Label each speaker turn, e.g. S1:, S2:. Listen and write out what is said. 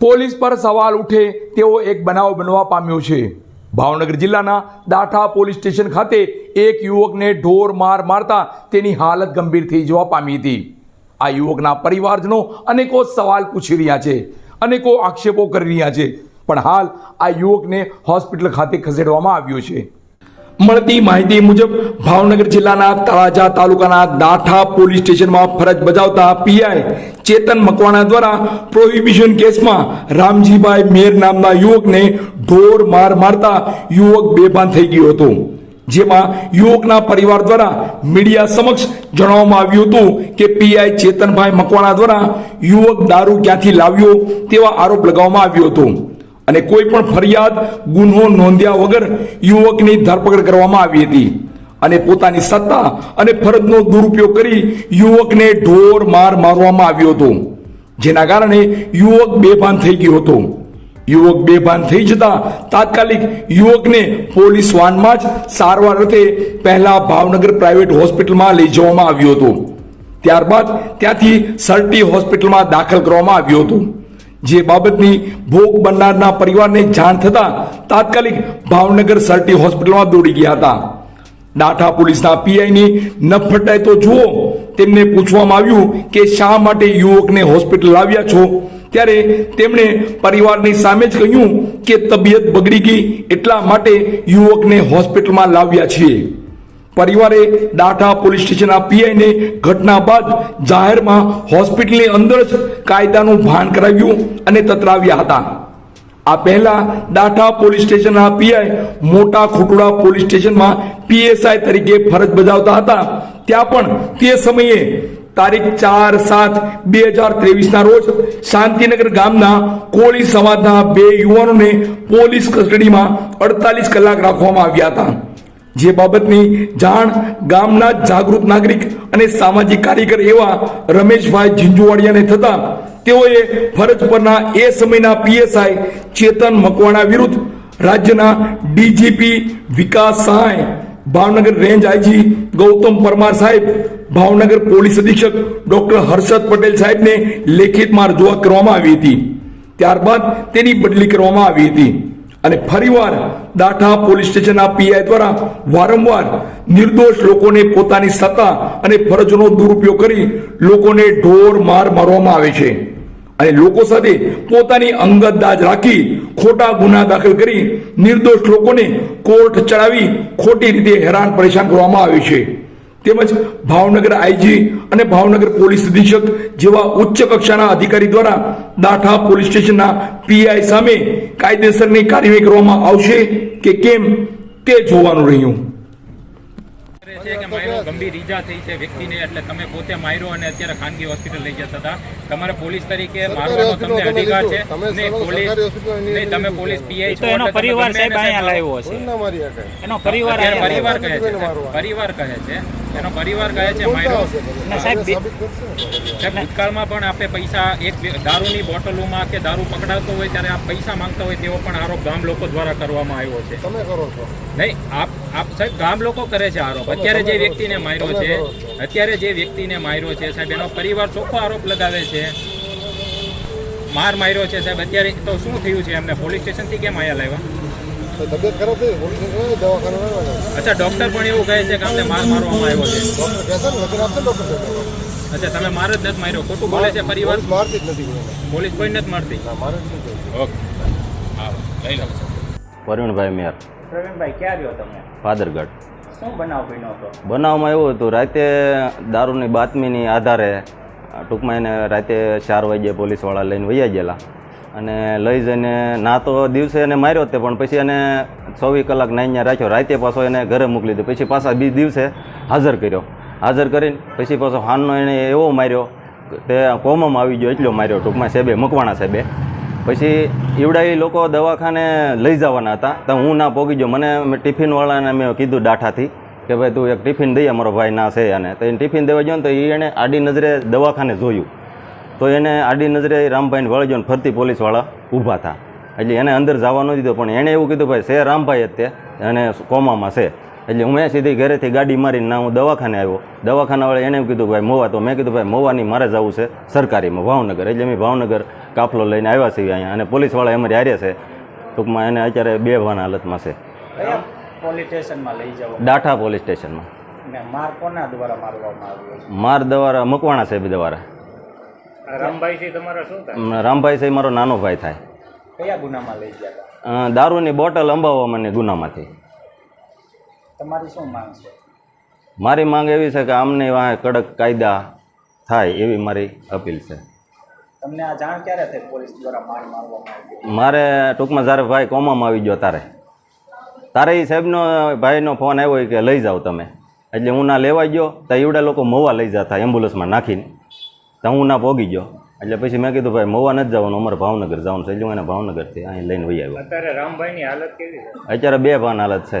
S1: Police પર સવાલ ઉઠે તેવો એક બનાવ બનવા પામ્યો છે. ભાવનગર જિલ્લાના દાઠા પોલીસ સ્ટેશન ખાતે એક યુવકને ઢોર માર મારતા તેની હાલત ગંભીર થઈ જવા પામી હતી. આ યુવકના પરિવારજનો અનેકો સવાલ પૂછી રહ્યા છે, અનેકો આક્ષેપો કરી રહ્યા છે, પણ હાલ આ યુવકને હોસ્પિટલ ખાતે ખસેડવામાં આવ્યો છે. મળતી માહિતી મુજબ ભાવનગર જિલ્લાના તળાજા તાલુકાના દાઠા પોલીસ સ્ટેશનમાં ફરજ બજાવતા પીઆઈ ચેતન મકવાણા દ્વારા પ્રોહિબિશન કેસમાં રામજીભાઈ મેર નામના યુવકને ઢોર માર મારતા યુવક બેભાન થઈ ગયો હતો. જેમાં યુવકના પરિવાર દ્વારા મીડિયા સમક્ષ જણાવવામાં આવ્યું હતું કે પીઆઈ ચેતનભાઈ મકવાણા દ્વારા યુવક દારૂ ક્યાંથી લાવ્યો તેવા આરોપ લગાવવામાં આવ્યો હતો. અને કોઈ પણ ફરિયાદ ગુન્હો નોંધ્યા વગર યુવકની ધરપકડ કરવામાં આવી હતી. અને પોતાની સત્તા અને ફરજનો દુરુપયોગ કરી યુવકને ઢોર માર મારવામાં આવ્યો હતો. જેના કારણે યુવક બેભાન થઈ ગયો હતો. યુવક બેભાન થઈ જતા તાત્કાલિક યુવકને પોલીસ વાનમાં જ સારવાર અર્થે પહેલા ભાવનગર પ્રાઇવેટ હોસ્પિટલમાં લઈ જવામાં આવ્યો હતો. ત્યારબાદ ત્યાંથી સર્ટી હોસ્પિટલમાં દાખલ કરવામાં આવ્યો હતો. જે બાબતની ભોગ બનનારના પરિવારને જાણ થતા તાત્કાલિક ભાવનગર સર્ટી હોસ્પિટલમાં દોડી ગયા હતા. ડાઠા પોલીસના પીઆઈની નફટાઈ તો જુઓ, તેમને પૂછવામાં આવ્યું કે શા માટે યુવકને હોસ્પિટલ લાવ્યા છો? ત્યારે તેમણે પરિવારની સામે જ કહ્યું કે તબિયત બગડી ગઈ, એટલા માટે યુવકને હોસ્પિટલમાં લાવ્યા છીએ. પરિવારે ડાઠા પોલીસ સ્ટેશનના પીઆઈને ઘટના બાદ જાહેરમાં હોસ્પિટલની અંદર જ કાયદાનું ભાન કરાવ્યું અને તતરાવ્યા હતા. આ પહેલા ડાઠા પોલીસ સ્ટેશનના પીઆઈ મોટા ખોટુડા પોલીસ સ્ટેશનમાં પીએસઆઈ તરીકે ફરજ બજાવતા હતા. ત્યાં પણ તે સમયે તારીખ ચાર સાત બે હજાર ત્રેવીસના રોજ શાંતિનગર ગામના કોળી સમાજના બે યુવાનોને પોલીસ કસ્ટડીમાં અડતાલીસ કલાક રાખવામાં આવ્યા હતા. જે બાબતની જાણ ગામના જાગૃત નાગરિક અને સામાજિક કાર્યકર એવા રમેશભાઈ ઝીંઝુવાડિયાને થતા તેઓએ ફરજ પરના એ સમયના પીએસઆઈ ચેતન મકવાણા વિરુદ્ધ રાજ્યના DGP Vikas Sahay, Bhavnagar range IG Gautam Parmar સાહેબ, ભાવનગર પોલીસ અધિક્ષક ડોક્ટર હર્ષદ પટેલ સાહેબને લેખિતમાં રજૂઆત કરવામાં આવી હતી. ત્યારબાદ તેની બદલી કરવામાં આવી હતી. અને ફરીવાર દાઠા પોલીસ સ્ટેશનના પીઆઈ દ્વારા વારંવાર નિર્દોષ લોકોને પોતાની સત્તા અને ફરજનો દુરુપયોગ કરી લોકોને ઢોર માર મારવામાં આવે છે. અને લોકો સાથે પોતાની અંગત દાજ રાખી ખોટા ગુના દાખલ કરી નિર્દોષ લોકોને કોર્ટ ચડાવી ખોટી રીતે હેરાન પરેશાન કરવામાં આવે છે. તેમજ ભાવનગર આઈજી અને ભાવનગર પોલીસ અધિક્ષક જેવા ઉચ્ચ કક્ષાના અધિકારી દ્વારા દાઠા પોલીસ સ્ટેશનના પીઆઈ સામે કાયદેસરની કાર્યવાહી કરવામાં આવશે કે કેમ તે જોવાનું રહ્યું.
S2: છે કે માર્યો ગંભીર ઈજા થઈ છે વ્યક્તિને એટલે તમે પોતે માર્યો અને અત્યારે ખાનગી હોસ્પિટલ લઈ જતા હતા. તમારે પોલીસ તરીકે મારવાનો તમને અધિકાર છે. નહીં પોલીસ નહીં તમે પોલીસ પીઆઈ
S3: તો એનો પરિવાર સાહેબ અહીંયા લાવ્યો હશે.
S4: ના મારી શકે
S3: એનો પરિવાર
S2: પરિવાર કહે છે. પરિવાર કહે છે. એનો પરિવાર કહે છે
S3: માયરો સાહેબ,
S2: ભૂતકાળમાં પણ આપણે પૈસા એક દારૂની બોટલોમાં કે દારૂ પકડાતો હોય ત્યારે આપ પૈસા માંગતા હોય તેવો પણ આરોપ ગામ લોકો દ્વારા કરવામાં આવ્યો છે.
S4: તમે કરો છો.
S2: નહીં આપ આપ સાહેબ ગામ લોકો કરે છે આરોપ. અત્યારે જે વ્યક્તિને માર્યો છે અત્યારે જે વ્યક્તિને માર્યો છે સાહેબ એનો પરિવાર ચોખ્ખો આરોપ લગાવે છે. માર માર્યો છે સાહેબ. અત્યારે તો શું થયું છે? એમને પોલીસ સ્ટેશનથી કેમ આયા લાવ્યા
S4: તબિયત ખરાબ થઈ પોલીસ સ્ટેશન
S2: અચ્છા ડોક્ટર પણ એવું કહે છે કે અમને માર મારવામાં આવ્યો છે.
S4: ડોક્ટર કહેતા ને લખીને આપશે ડોક્ટર
S2: અચ્છા તમે માર જ નથી માર્યો. ખોટું બોલે છે પરિવાર?
S4: મારતી જ નથી
S2: પોલીસ કોઈ નથી મારતી?
S4: મારે જ નથી.
S2: ઓકે. હા લઈ લો.
S5: વરુણભાઈ મેર.
S3: પ્રવીણભાઈ ક્યાં રહ્યો તમે?
S5: પાદરગઢ.
S3: શું બનાવ બન્યો હતો?
S5: બનાવમાં એવું હતું રાતે દારૂની બાતમીની આધારે ટૂંકમાં એને રાતે ચાર વાગ્યે પોલીસવાળા લઈને વૈયા ગયેલા. અને લઈ જઈને ના તો દિવસે એને માર્યો તે, પણ પછી એને ચોવીસ કલાક નાઈને રાખ્યો. રાતે પાછો એને ઘરે મોકલી દીધો. પછી પાછા બી દિવસે હાજર કર્યો. હાજર કરીને પછી પાછો હાનનો એણે એવો માર્યો તે કોમામાં આવી ગયો, એટલો માર્યો ટૂંકમાં સાહેબે, મકવાણા સાહેબે. પછી ઈવડા લોકો દવાખાને લઈ જવાના હતા. તો હું ના પોગી ગયો. મને ટિફિનવાળાને મેં કીધું ડાઠાથી કે ભાઈ તું એક ટિફિન દઈએ મારો ભાઈ ના છે અને તો એને ટિફિન દેવા ગયો ને તો એ એણે આડી નજરે દવાખાને જોયું. તો એને આડી નજરે રામભાઈને વળગ્યો ને ફરતી પોલીસવાળા ઊભા હતા એટલે એને અંદર જવા ન દીધો પણ એણે એવું કીધું ભાઈ છે રામભાઈ જ તે અને કોમામાં છે. એટલે હું સીધી ઘરેથી ગાડી મારીને ના હું દવાખાને આવ્યો. દવાખાનાવાળા એને કીધું ભાઈ મોવા તો. મેં કીધું ભાઈ મોવાની મારે જવું છે સરકારીમાં ભાવનગર. એટલે મેં ભાવનગર કાફલો લઈને આવ્યા છીએ અહીંયા અને પોલીસવાળા અમારી હારે છે. ટૂંકમાં એને અત્યારે બે ભાન હાલતમાં છે.
S3: પોલીસ સ્ટેશનમાં લઈ જાવ?
S5: ડાઠા પોલીસ સ્ટેશનમાં.
S3: માર કોના દ્વારા મારવામાં આવ્યો છે?
S5: માર દ્વારા મકવાણા સાહેબ દ્વારા.
S3: રામભાઈ થી તમારા શું થાય?
S5: રામભાઈ સાહેબ મારો નાનો ભાઈ થાય.
S3: કયા ગુનામાં લઈ ગયા
S5: દારૂની બોટલ અંબાવવાની ગુનામાંથી.
S3: તમારી શું માંગ છે?
S5: મારી માંગ એવી છે કે આમની વાંહે કડક કાયદા થાય એવી મારી અપીલ છે.
S3: તમને આ જાણ ક્યારે થઈ પોલીસ દ્વારા માર મારવામાં
S5: મારે ટૂંકમાં જ્યારે ભાઈ કોમામાં આવી ગયો તારે તારે એ સાહેબનો ભાઈનો ફોન આવ્યો કે લઈ જાઓ તમે. એટલે હું ના લેવા ગયો તો એવડા લોકો મોવા લઈ જતા એમ્બ્યુલન્સમાં નાખીને. તો હું ના પોગી ગયો. એટલે પછી મેં કીધું ભાઈ મોવા નથી જવાનું અમારે ભાવનગર જવાનું છે. એટલે હું એને ભાવનગરથી અહીં લઈને વહી આવ્યો.
S3: અત્યારે રામભાઈની હાલત કેવી
S5: અત્યારે બે ભાન હાલત છે.